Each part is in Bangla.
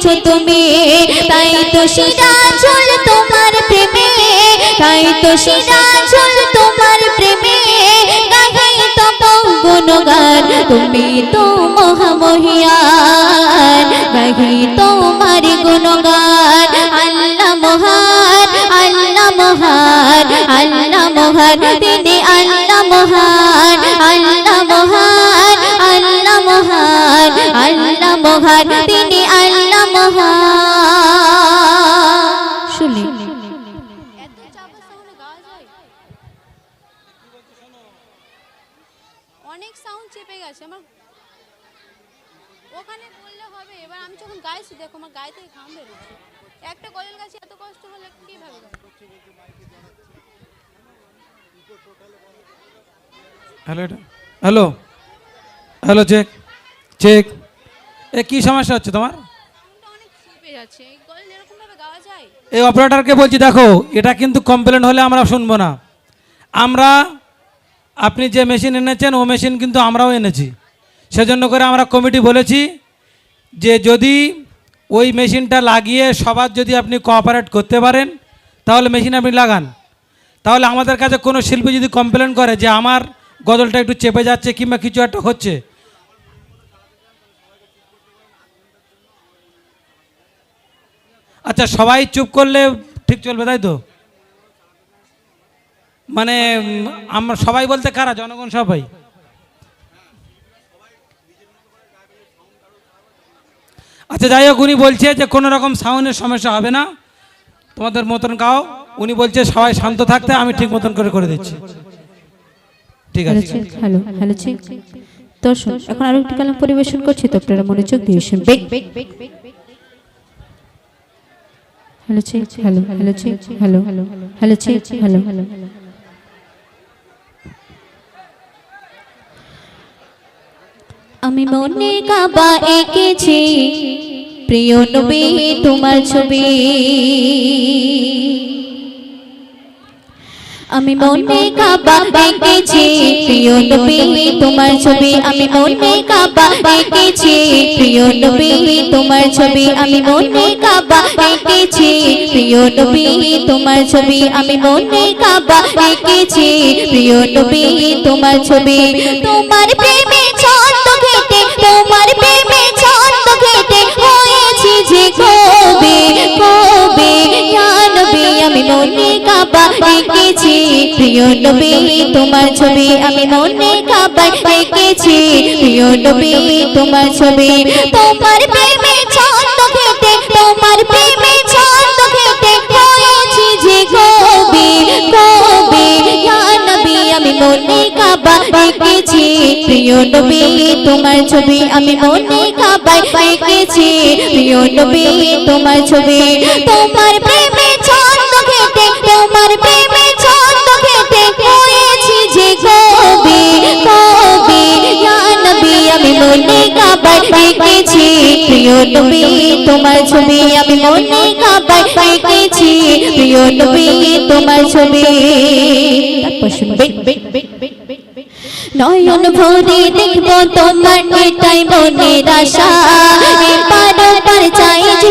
এঁকেছো তুমি? তাই তো সিরাজুল তোমার প্রেমে। তাই তো সিরাজুল তোমার প্রেমে। গুণগান, তুমি তো মহামহিয়ান। গাহে তোমার গুণগান, আল্লাহ মহান আল্লাহ মহান আল্লাহ মহান। যখন গাইছি দেখো আমার গায়ে থেকে ঘাম বেরোচ্ছে। একটা গলের গাছে এত কষ্ট হলে কীভাবে? Hello hello hello check check এ কী সমস্যা হচ্ছে তোমার? এই অপারেটরকে বলছি দেখো এটা কিন্তু কমপ্লেন হলে আমরা শুনব না। আমরা আপনি যে মেশিন এনেছেন ও মেশিন কিন্তু আমরাও এনেছি। সেজন্য করে আমরা কমিটি বলেছি যে যদি ওই মেশিনটা লাগিয়ে সবার যদি আপনি কোঅপারেট করতে পারেন, তাহলে মেশিন আপনি লাগান। তাহলে আমাদের কাছে কোনো শিল্পী যদি কমপ্লেন করে যে আমার গদলটা একটু চেপে যাচ্ছে কিংবা কিছু একটা হচ্ছে আচ্ছা সবাই চুপ করলে ঠিক চলবে, তাই তো? মানে আমরা সবাই বলতে কারা? জনগণ সবাই। আচ্ছা যাই হোক, উনি বলছে যে কোনো রকম সাউন্ডের সমস্যা হবে না। তোমাদের মতন গাও উনি বলছে সবাই শান্ত থাকতে, আমি ঠিক মতন করে করে দিচ্ছি। ঠিক আছে। হ্যালো হ্যালো চেক দর্শন, এখন আরও একটি কালাম পরিবেশন করছি, তো আপনারা মনোযোগ দিয়ে শুনবেন। Hello hello hello hello hello hello ঠিক হ্যালো হ্যালো। আমি মনে কাবা এঁকেছি। প্রিয় নবী তোমার ছবি। আমি মনে কাবা এঁকেছি। প্রিয় নবী তোমার ছবি। আমি মনে কাবা এঁকেছি। প্রিয় নবী তোমার ছবি। আমি মনে কাবা এঁকেছি। প্রিয় নবী তোমার ছবি। আমি মনে কাবা এঁকেছি। প্রিয় নবী তোমার ছবি। তোমার প্রেমে এঁকেছি। প্রিয় নবী, তোমার ছবি আমি মনে কাবা এঁকেছি। প্রিয় নবী, তোমার ছবি তোমার প্রেমে ছন্দ ঘেটে তোমার প্রেমে ছন্দ ঘেটে হয়েছি যে কবি কবি। নবী, আমি মনে কাবা এঁকেছি। প্রিয় নবী, তোমার ছবি আমি মনে কাবা এঁকেছি। প্রিয় নবী, তোমার ছবি তোমার প্রেমে তোমার ছবি আমি মনে কাবা এঁকেছি প্রিয় তোমার ছবি। নয়ন ভরে তোমার, এটাই মনের আশা। চাই যে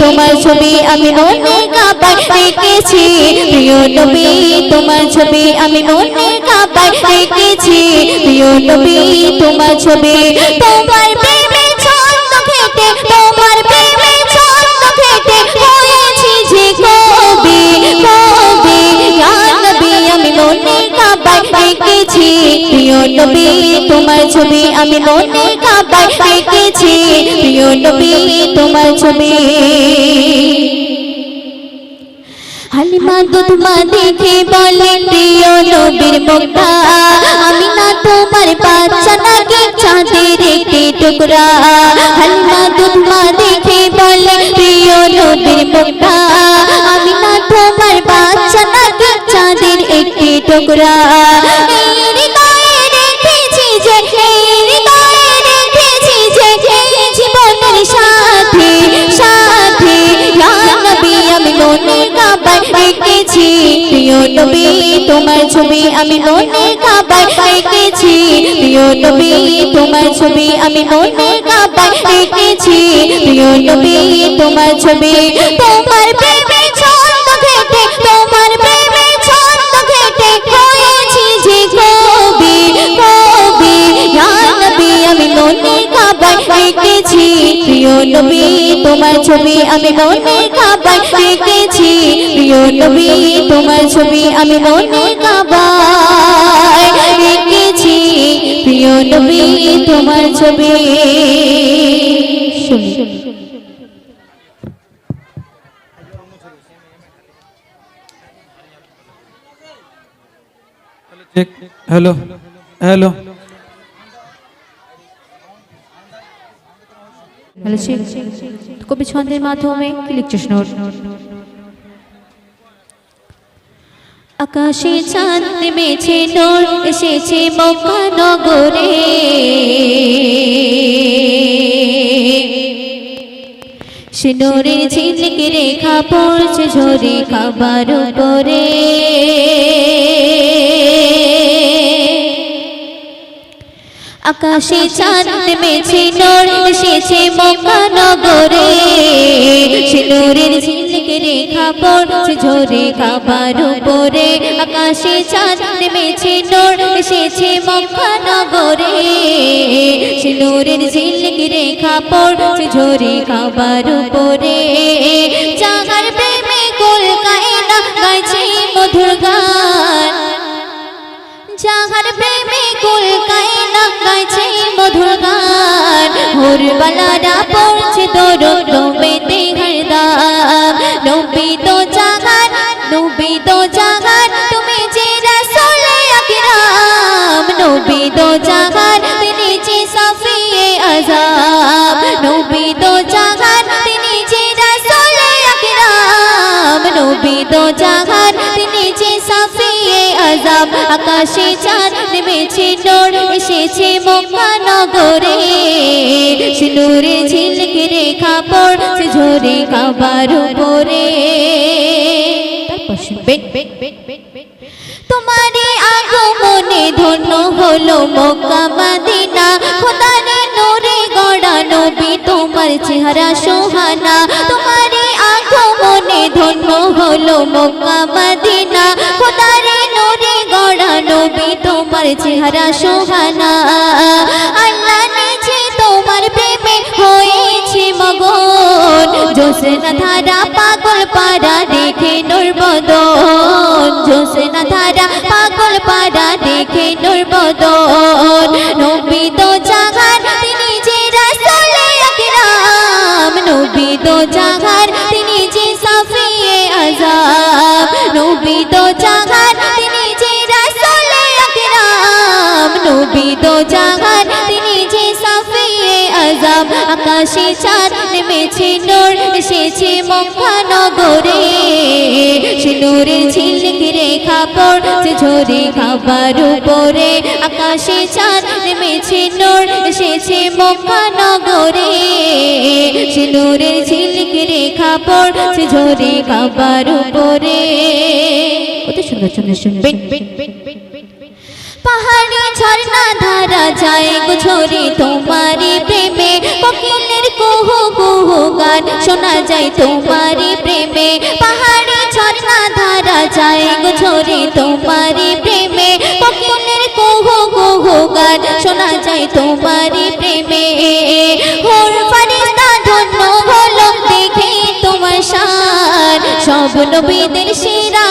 তোমার ছবি আমি মনে কাবাই এঁকেছি প্রিয় নবী, তোমার ছবি আমি মনে কাবাই এঁকেছি প্রিয় নবী, তোমার ছবি তোমার তোমার আমি ছবি আমি মনে কাবাই এঁকেছি প্রিয় নবী তোমার ছবি। হালিমা দেখে বলে, প্রিয় নবীর আমি না তোমার বাচ্চা, নাকি চাঁদের একটি টুকরা? হালিমা দুধমা দেখে বলে, প্রিয় নবীর আমি না তোমার বাচ্চা, নাকি টুকরা? এঁকেছি প্রিয় নবী, তোমার ছবি আমি মনে কাবায় এঁকেছি। প্রিয় নবী, তোমার ছবি আমি মনে কাবায় এঁকেছি। প্রিয় নবী, তোমার ছবি তোমার প্রেমে এঁকেছি প্রিয় নবী, তোমার ছবি আমি মনে কাবায় এঁকেছি প্রিয় নবী, তোমার ছবি আমি মনে কাবায় এঁকেছি প্রিয় নবী, তোমার ছবি। হ্যালো হ্যালো চেক কবি ছন্দের মাধ্যমে লিখছিস নোট আকাশে চাঁদ নেমেছে নোর এসেছে নগরে সে নোরের ঝিলকে রেখা পড়ছে ঝরে খাবার উপরে। আকাশে চাঁদ নেমেছে নোর এসেছে মক্কা নগরে সে ঝিলকে রেখা পড়ছে ঝরে খাবার উপরে। আকাশে চাঁদ নেমেছে নোর এসেছে মক্কা নগরে সে ঝিলকে রেখা পড়ছে ঝরে খাবার উপরে। জাগার প্রেমে কলকায় না গাইছে মধুর গান। যাহার প্রেমে কলকায় না গাইছে মধুর গান। ভোরবেলারা পড়ছে দরদ নবেতে হরদাম নবী তো জাগান, নবী তো জাগান, তুমি যে রাসূলে আকরাম। নবী তো জাগান, তিনি যে সাফিয়ে আযাব। নবী তো জাগান, তিনি যে রাসূলে আকরাম। নবী তো জাগান আযাব আকাশে চাঁদ নেমেছে নূর এসেছে মক্কা নগরে সে নূরে ঝিলকে রেখা পড়ছে ঝরে কাবার উপরে। তোমারে আগমনে ধন্য হলো মক্কা, মদিনা। খোদারে নূরে গড়া নবী, তোমার চেহারা সোহানা। তোমারে আগমনে ধন্য হলো মক্কা, মদিনা। খোদারে নবী, তোমার চেহারা সোহানা আল্লাহ নিজে তোমার প্রেমে হয়েছে মগন। জোসনা ধারা পাগল পাড়া দেখে নূর বদন। জোসনা ধারা পাগল পাড়া দেখে নূর বদন। নবী তো জাগান, তিনি যে নবী তো জাগান জাগান তিনি যে সাফিয়ে আযাব, আকাশে চাঁদ নেমেছে নূর, এসেছে মক্কা নগরে সে নূরের ঝিলকে রেখা পড়ছে ঝরে খাবার উপরে, আকাশে চাঁদ নেমেছে নূর, এসেছে মক্কা নগরে সে নূরের ঝিলকে রেখা পড়ছে ঝরে খাবার উপরে। কত সুন্দর সুন্দর শুনবেন পাহাড়ি ঝর্ণা ধারা যায় গো ঝরে তোমারি প্রেমে। কোকিলের কুহু কুহু গান শোনা যায় তোমারি প্রেমে। পাহাড়ি ঝর্ণা ধারা যায় গো ঝরে তোমারি প্রেমে। কোকিলের কুহু কুহু গান শোনা যায় তোমারি প্রেমে। হোর ফারিস্তা, ধন্য হলো দেখে তোমার শান সব নবীদের সেরা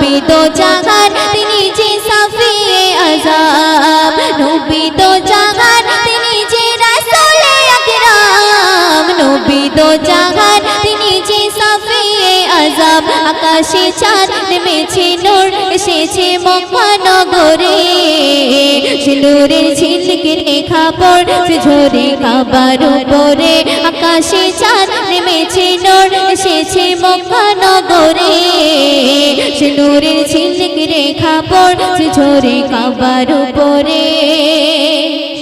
নবী তো জাগান তিনি যে সাফিয়ে আজাব নবী তো জাগান তিনি যে রাসূলে আকরাম। নবী তো আজাব আকাশে চাঁদ নেমেছে, নূর এসেছে মক্কা নগরে সিঁদুরের ঝিলকে রেখা পড়ছে ঝরে কাবার উপরে। আকাশে চাঁদ নেমেছে, নূর এসেছে মক্কা নগরে সিঁদুরের ঝিলকে রেখা পড়ছে ঝরে কাবার উপরে।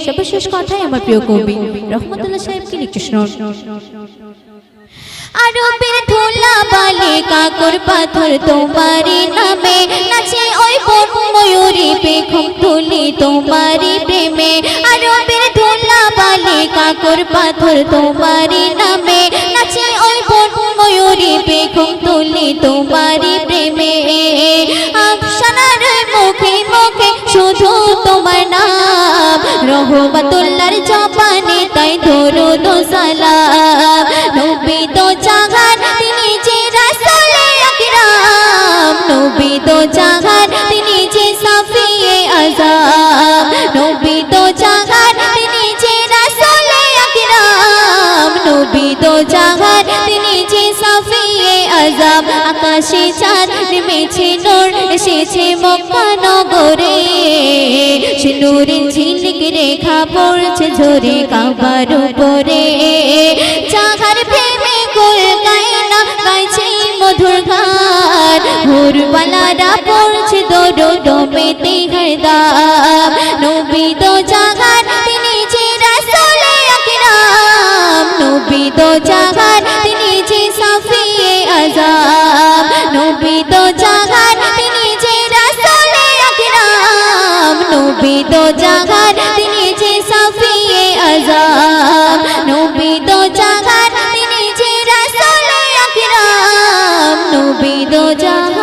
সর্বশেষ কথাই আমার প্রিয় কবি রহমতুল্লাহ সাহেবকে লিখছে আরবের ধুলা বালে, কাকর পাথর তোমারি নামে। নাচে ওই বন ময়ূরী পেখম তুলি তোমারি প্রেমে। আরবের ধুলা বালে, কাকর পাথর তোমারি নামে। নাচে ওই বন ময়ূরী পেখম তুলি তোমারি প্রেমে। আফসানার মুখে মুখে শুধু তোমার নাম। রহমতুল্লাহর জবানে তাই ধরো দো আকাশে চাঁদ নেমেছে, নূর এসেছে মক্কা নগরে। সে ঝিলিক রেখা পড়ছে ঝরে কাবার উপরে। চাহার প্রেমে গোল গায় না গাইছে মধুর গান। হুরবালারা পড়ছে দোডো ডোমেতে হরদাম নবী তো জাগান তিনি যে রাসূলে আকরাম। নবী তো জাগান তিনি তো জাগান তিনি যে সাফিয়ে আযাম নবী তো জাগান তিনি যে রাসূলে আকরাম। নবী তো জাগান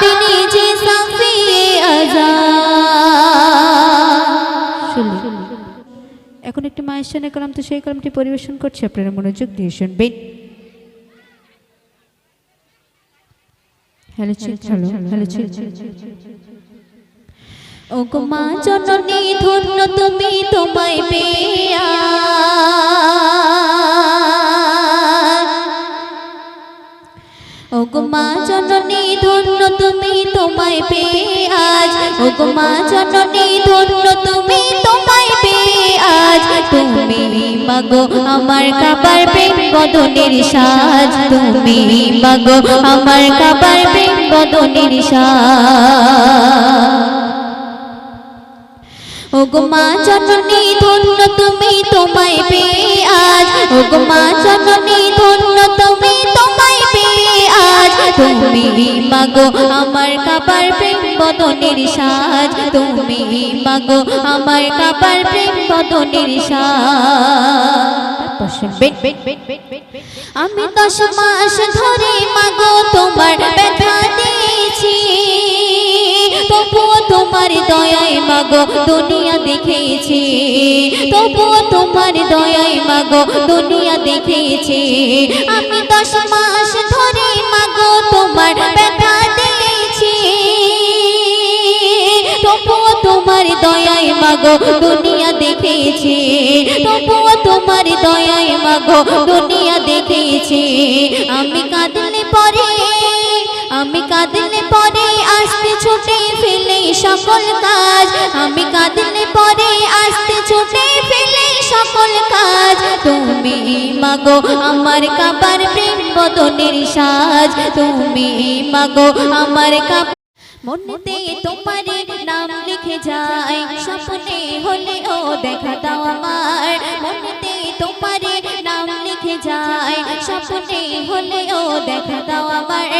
তিনি যে সাফিয়ে আযাম এখন একটি মায়ের সামনে কলাম, তো সেই কলামটি পরিবেশন করছে। আপনারা মনোযোগ দিয়ে শুনবেন। হ্যালো হ্যালো হ্যালো ও গো মা জননী ধন্য তুমি তোমায় পেয়া ও গো মা জননী ধন্য তুমি তোমায় পেয়ে আজ ও গো মা জননী ধন্য তুমি তোমায় তুমি মাগো, আমার কাবার প্রেম বদনের সাজ। তুমি মাগো, আমার কাবার প্রেম বদনের সাজ। ও গো মা জননী, ধন্য তুমি তোমায় পেয়ে আজ। ও গো মা জননী, ধন্য তুমি তোমায় আজ তুমি মাগো আমার কাপার প্রেম বদনের সাজ। তুমি মাগো আমার কাপার প্রেম বদনের সাজ। আমি দশ মাস ধরে মাগো তোমার মাগো, দুনিয়া দেখেছি। তবুও তোমার দয়ায় মাগো, দুনিয়া দেখেছি। আমি দশ মাস ধরে মাগো, তোমার ব্যথা দিয়েছি। তবুও তোমার দয়ায় মাগো, দুনিয়া দেখেছি। তবুও তোমার দয়ায় মাগো, দুনিয়া দেখেছি। আমি সকল কাজ। আমি কাঁদলে পরে আসতে ছুটে ফেলে সকল কাজ। তুমি মাগো আমার কাবার প্রেম বদনের সাজ। তুমি মাগো আমার কাপ মনেতে তোমার নাম লিখে যায়। স্বপ্নে হলে ও দেখা দাও আমার। মনেতে তোমার নাম লিখে যায়। স্বপ্নে হলে ও দেখা দাও আমার।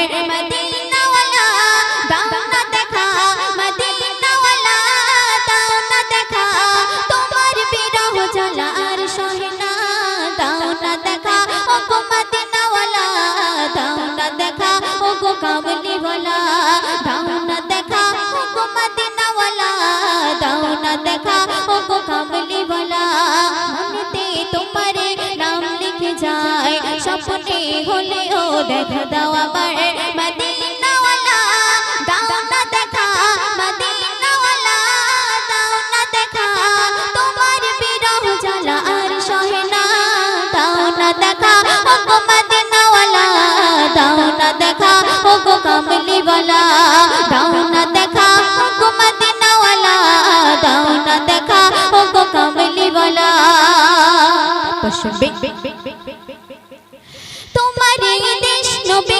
দেখা ও গো কামলিওয়ালা দাও না দেখা ও গো মদিনাওয়ালা দাও না দেখা ও গো কামলিওয়ালা মনেতে তোমার নাম লিখে যায় স্বপ্নে হলে ও দেখা দাও আমার মদিনাওয়ালা দাও না দেখা দাও না দেখা ও গো কামলি বলা। তোমার দেশ নবী